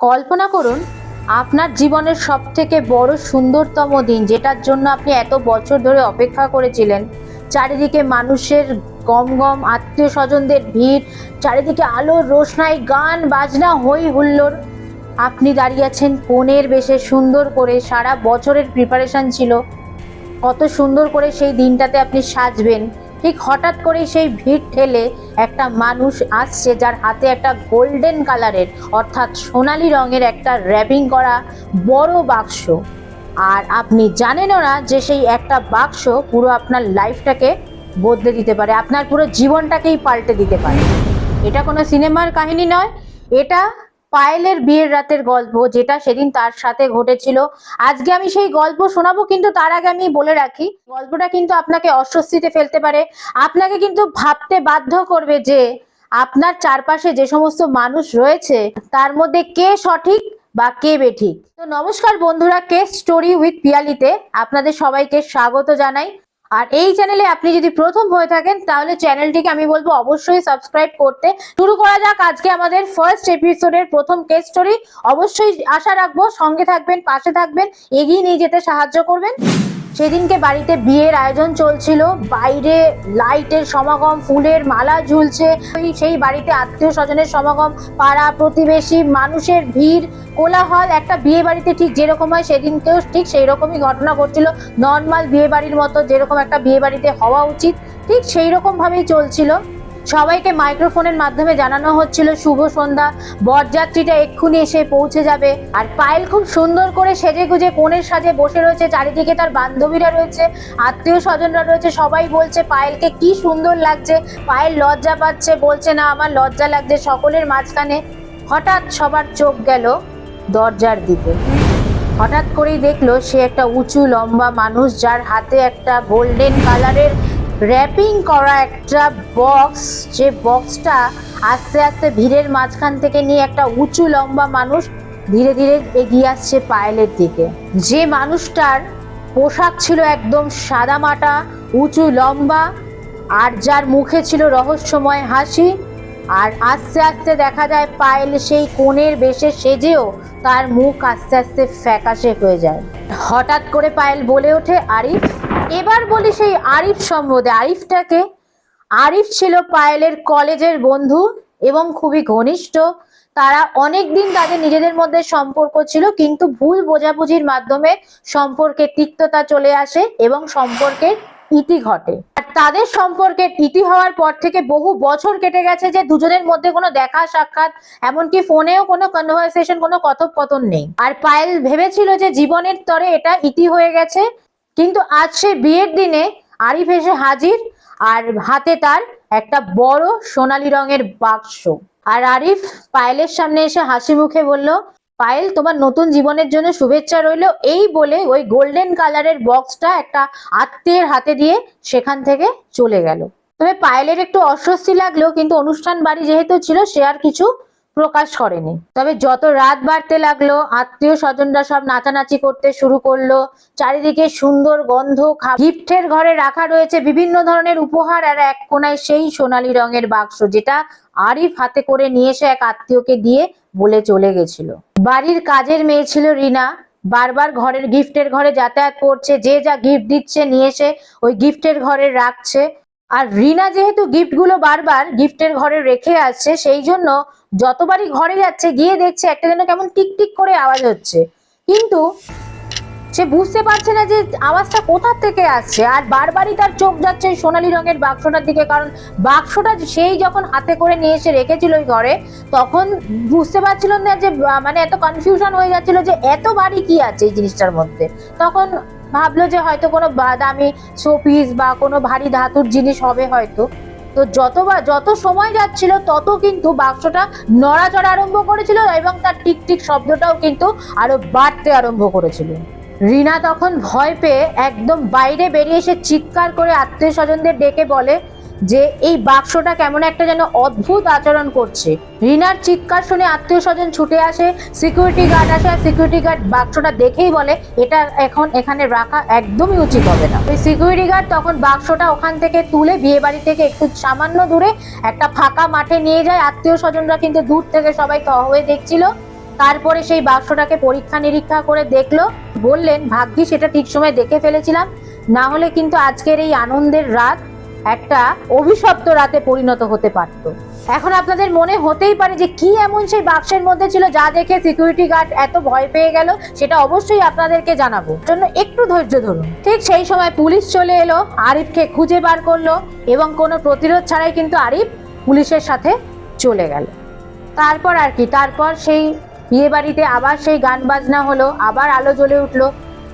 কল্পনা করুন, আপনার জীবনের সব থেকে বড় সুন্দরতম দিন, যেটার জন্য আপনি এত বছর ধরে অপেক্ষা করেছিলেন। চারিদিকে মানুষের গম গম আত্মীয় স্বজনদের ভিড়, চারিদিকে আলোর রোশনাই গান, বাজনা হই হুল্লোড়। আপনি দাঁড়িয়ে আছেন কোণের বেশে সুন্দর করে, সারা বছরের প্রিপারেশন ছিল। কত সুন্দর করে সেই দিনটাতে আপনি সাজবেন। ঠিক হঠাৎ করে সেই ভিড় ঠেলে একটা মানুষ আসছে যার হাতে একটা গোল্ডেন কালারের অর্থাৎ সোনালি রঙের একটা র্যাপিং করা বড় বাক্স। আর আপনি জানেনও না যে সেই একটা বাক্স পুরো আপনার লাইফটাকে বদলে দিতে পারে, আপনার পুরো জীবনটাকেই পাল্টে দিতে পারে। এটা কোনো সিনেমার কাহিনী নয়, এটা পায়েলের বিয়ের রাতের গল্প, যেটা সেদিন তার সাথে ঘটেছিল। আজকে আমি সেই গল্প শোনাবো, কিন্তু তার আগে আমি বলে রাখি, গল্পটা কিন্তু আপনাকে অস্বস্তিতে ফেলতে পারে। আপনাকে কিন্তু ভাবতে বাধ্য করবে যে আপনার চারপাশে যে সমস্ত মানুষ রয়েছে, তার মধ্যে কে সঠিক বা কে বেঠিক। তো নমস্কার বন্ধুরা, কে স্টোরি উইথ পিয়ালিতে। আপনাদের সবাইকে স্বাগত জানাই। আর এই চ্যানেলে আপনি যদি প্রথম হয়ে থাকেন, তাহলে চ্যানেলটিকে আমি বলব অবশ্যই সাবস্ক্রাইব করতে। শুরু করা যাক আজকে আমাদের ফার্স্ট এপিসোডের প্রথম কেস স্টোরি অবশ্যই আশা রাখব সঙ্গে থাকবেন, পাশে থাকবেন, এগিয়ে নিয়ে যেতে সাহায্য করবেন। সেদিনকে বাড়িতে বিয়ের আয়োজন চলছিল। বাইরে লাইটের সমাগম, ফুলের মালা ঝুলছে। সেই বাড়িতে আত্মীয় স্বজনের সমাগম, পাড়া প্রতিবেশী, মানুষের ভিড়, কোলাহল, একটা বিয়ে বাড়িতে ঠিক যেরকম হয় সেদিনকেও ঠিক সেই রকমই ঘটনা ঘটছিল। নর্মাল বিয়ে বাড়ির মতো যেরকম একটা বিয়ে বাড়িতে হওয়া উচিত, ঠিক সেই রকম ভাবেই চলছিল। সবাইকে মাইক্রোফোনের মাধ্যমে জানানো হচ্ছিল, শুভ সন্ধ্যা। বরযাত্রীটা এক্ষুনি এসে পৌঁছে যাবে। আর পায়েল খুব সুন্দর করে সেজে গুজে কোণের সাজে বসে রয়েছে। চারিদিকে তার বান্ধবীরা রয়েছে আত্মীয় স্বজনরা রয়েছে। সবাই বলছে, পায়েলকে কি সুন্দর লাগছে। পায়েল লজ্জা পাচ্ছে। বলছে, না, আমার লজ্জা লাগছে সকলের মাঝখানে। হঠাৎ সবার চোখ গেল দরজার দিকে। হঠাৎ করেই দেখল, সে একটা উঁচু, লম্বা মানুষ যার হাতে একটা গোল্ডেন কালারের র্যাপিং করা একটা বক্স যে বক্সটা আস্তে আস্তে ভিড়ের মাঝখান থেকে নিয়ে একটা উঁচু লম্বা মানুষ ধীরে ধীরে এগিয়ে আসছে পায়েলের দিকে। যে মানুষটার পোশাক ছিল একদম সাদামাটা, উঁচু লম্বা, আর যার মুখে ছিল রহস্যময় হাসি, আর আস্তে আস্তে দেখা যায় পায়েল সেই কোণের বেশে সেজেও তার মুখ আস্তে আস্তে ফ্যাকাশে হয়ে যায়। হঠাৎ করে পায়েল বলে ওঠে, আরিফ এবার বলি সেই আরিফ সম্বন্ধে। আরিফটাকে, আরিফ ছিল পায়েলের কলেজের বন্ধু এবং খুবই ঘনিষ্ঠ। তারা অনেকদিন তাদের নিজেদের মধ্যে সম্পর্ক ছিল, কিন্তু ভুল বোঝাবুঝির মাধ্যমে সম্পর্কে তিক্ততা চলে আসে এবং সম্পর্কের ইতি ঘটে। আর তাদের সম্পর্কের ইতি হওয়ার পর থেকে বহু বছর কেটে গেছে যে দুজনের মধ্যে কোনো দেখা সাক্ষাৎ, এমনকি ফোনেও কোনো কনভারসেশন কোনো কথোপকথন নেই। আর পায়েল ভেবেছিল যে জীবনের তরে এটা ইতি হয়ে গেছে। কিন্তু আজ সে বিয়ের দিনে আরিফ এসে হাজির আর হাতে তার একটা বড় সোনালী রঙের বাক্স। আর আরিফ পায়েলের সামনে এসে হাসি মুখে বলল, পায়েল, তোমার নতুন জীবনের জন্য শুভেচ্ছা রইল। এই বলে ওই গোল্ডেন কালারের বক্সটা একটা আত্মীয়ের হাতে দিয়ে সেখান থেকে চলে গেল। তবে পায়েলের একটু অস্বস্তি লাগল, কিন্তু অনুষ্ঠান বাড়ি যেহেতু ছিল, সে আর কিছু প্রকাশ করেনি। তবে যত রাত বাড়তে লাগল, আত্মীয় স্বজনরা সব নাচানাচি করতে শুরু করল। চারিদিকে সুন্দর গন্ধ গিফটের ঘরে রাখা রয়েছে বিভিন্ন ধরনের উপহার আর এক কোনায় সেই সোনালী রঙের বাক্স, যেটা আরিফ হাতে করে নিয়ে এসে এক আত্মীয়কে দিয়ে বলে চলে গেছিল। বাড়ির কাজের মেয়ে ছিল রিনা। বারবার ঘরের গিফটের ঘরে যাতায়াত করছে, যে যা গিফট দিচ্ছে নিয়ে এসে ওই গিফটের ঘরে রাখছে। আর রিনা যেহেতু গিফটগুলো বারবার গিফটের ঘরে রেখে আসছে, সেই জন্য যতবারই ঘরে যাচ্ছে, গিয়ে দেখছে একটা যেন কেমন টিক টিক করে আওয়াজ হচ্ছে। কিন্তু সে বুঝতে পারছে না যে আওয়াজটা কোথা থেকে আসছে আর বারবারই তার চোখ যাচ্ছে সোনালী রঙের বাক্সটার দিকে, কারণ বাক্সটা সেই যখন হাতে করে নিয়ে এসে রেখেছিল ওই ঘরে, তখন বুঝতে পারছিল না যে মানে এত কনফিউশন হয়ে যাচ্ছিল যে এত বাড়ি কি আছে এই জিনিসটার মধ্যে। তখন ভাবলো যে হয়তো কোনো দামি শোপিস বা কোনো ভারী ধাতুর জিনিস হবে হয়তো। তো যতবার যত সময় যাচ্ছিল, তত কিন্তু বাক্সটা নড়াচড়া আরম্ভ করেছিল এবং তার টিক টিক শব্দটাও কিন্তু আরও বাড়তে আরম্ভ করেছিল। রিনা তখন ভয় পেয়ে একদম বাইরে বেরিয়ে এসে চিৎকার করে আত্মীয় স্বজনদের ডেকে বলে যে এই বাক্সটা কেমন একটা যেন অদ্ভুত আচরণ করছে। রিনার চিৎকার শুনে আত্মীয় স্বজন ছুটে আসে সিকিউরিটি গার্ড আসে, আর সিকিউরিটি গার্ড বাক্সটা দেখেই বলে, এটা এখন এখানে রাখা একদমই উচিত হবে না। ওই সিকিউরিটি গার্ড তখন বাক্সটা ওখান থেকে তুলে বিয়ে বাড়ি থেকে একটু সামান্য দূরে একটা ফাঁকা মাঠে নিয়ে যায়। আত্মীয় স্বজনরা কিন্তু দূর থেকে সবাই থ হয়ে দেখছিল। তারপরে সেই বাক্সটাকে পরীক্ষা নিরীক্ষা করে দেখল। বললেন ভাগ্যি সেটা ঠিক সময় দেখে ফেলেছিলাম। না হলে কিন্তু আজকের এই আনন্দের রাত একটা অভিশপ্ত রাতে পরিণত হতে পারত। এখন আপনাদের মনে হতেই পারে যে কি এমন সেই বাক্সের মধ্যে ছিল যা দেখে সিকিউরিটি গার্ড এত ভয় পেয়ে গেল, সেটা অবশ্যই আপনাদেরকে জানাব। জন্য একটু ধৈর্য ধরুন। ঠিক সেই সময় পুলিশ চলে এলো, আরিফকে খুঁজে বার করল এবং কোনো প্রতিরোধ ছাড়াই কিন্তু আরিফ পুলিশের সাথে চলে গেল। তারপর আর কি, তারপর সেই বিয়ে বাড়িতে আবার সেই গান বাজনা হলো, আবার আলো জ্বলে উঠল।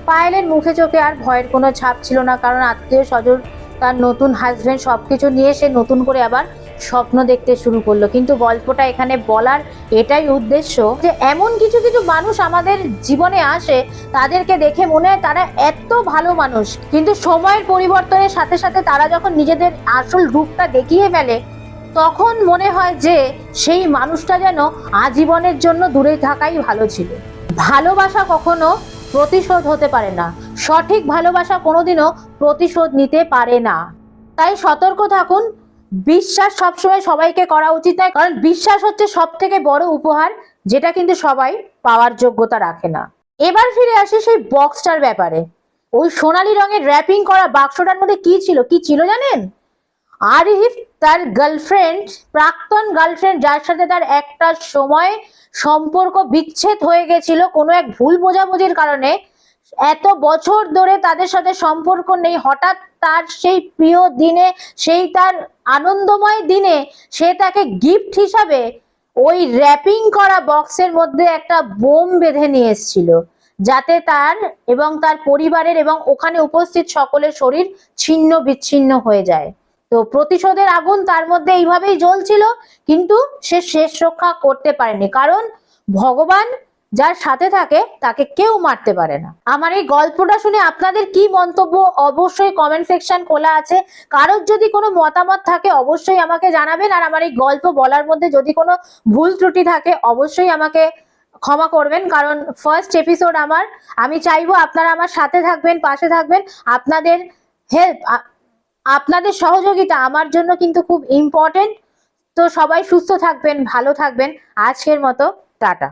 পায়েলের মুখে চোখে আর ভয়ের কোনো ছাপ ছিল না, কারণ আত্মীয় স্বজন তার নতুন হাজব্যান্ড সব কিছু নিয়ে সে নতুন করে আবার স্বপ্ন দেখতে শুরু করল। কিন্তু গল্পটা এখানে বলার এটাই উদ্দেশ্য যে এমন কিছু কিছু মানুষ আমাদের জীবনে আসে, তাদেরকে দেখে মনে হয় তারা এত ভালো মানুষ। কিন্তু সময়ের পরিবর্তনের সাথে সাথে তারা যখন নিজেদের আসল রূপটা দেখিয়ে ফেলে, তখন মনে হয় যে সেই মানুষটা যেন আজীবনের জন্য দূরে থাকাই ভালো ছিল। ভালোবাসা কখনো প্রতিশোধ হতে পারে না। সঠিক ভালোবাসা কোনোদিনও প্রতিশোধ নিতে পারে না। তাই সতর্ক থাকুন। বিশ্বাস সবসময় সবাইকে করা উচিত নয়, কারণ বিশ্বাস হচ্ছে সব থেকে বড় উপহার, যেটা কিন্তু সবাই পাওয়ার যোগ্যতা রাখে না। এবার ফিরে আসি সেই বক্সটার ব্যাপারে। ওই সোনালি রঙের র্যাপিং করা বাক্সটার মধ্যে কি ছিল? কি ছিল জানেন? আরিফ তার গার্লফ্রেন্ড প্রাক্তন গার্লফ্রেন্ড যার সাথে তার একটা সময় সম্পর্ক বিচ্ছেদ হয়ে গেছিল, কোনো এক ভুল বোঝাবুঝির কারণে এত বছর ধরে তাদের সাথে সম্পর্ক নেই। হঠাৎ তার সেই প্রিয় দিনে, সেই তার আনন্দময় দিনে সে তাকে গিফট হিসাবে ওই র্যাপিং করা বক্সের মধ্যে একটা বোম বেঁধে নিয়ে এসেছিল, যাতে তার এবং তার পরিবারের এবং ওখানে উপস্থিত সকলের শরীর ছিন্ন বিচ্ছিন্ন হয়ে যায়। তো প্রতিশোধের আগুন তার মধ্যে এইভাবেই জ্বলছিল, কিন্তু সে শেষ রক্ষা করতে পারেনি। কারণ ভগবান যার সাথে থাকে, তাকে কেউ মারতে পারে না। আমার এই গল্পটা শুনে আপনাদের কি মন্তব্য অবশ্যই কমেন্ট সেকশন খোলা আছে। কারোর যদি কোনো মতামত থাকে, অবশ্যই আমাকে জানাবেন। আর আমার এই গল্প বলার মধ্যে যদি কোনো ভুল ত্রুটি থাকে, অবশ্যই আমাকে ক্ষমা করবেন। কারণ ফার্স্ট এপিসোড আমার, আমি চাইব আপনারা আমার সাথে থাকবেন, পাশে থাকবেন। আপনাদের হেল্প আপনাদের সহযোগিতা আমার জন্য কিন্তু খুব ইম্পর্টেন্ট তো সবাই সুস্থ থাকবেন, ভালো থাকবেন। আজকের মতো টাটা।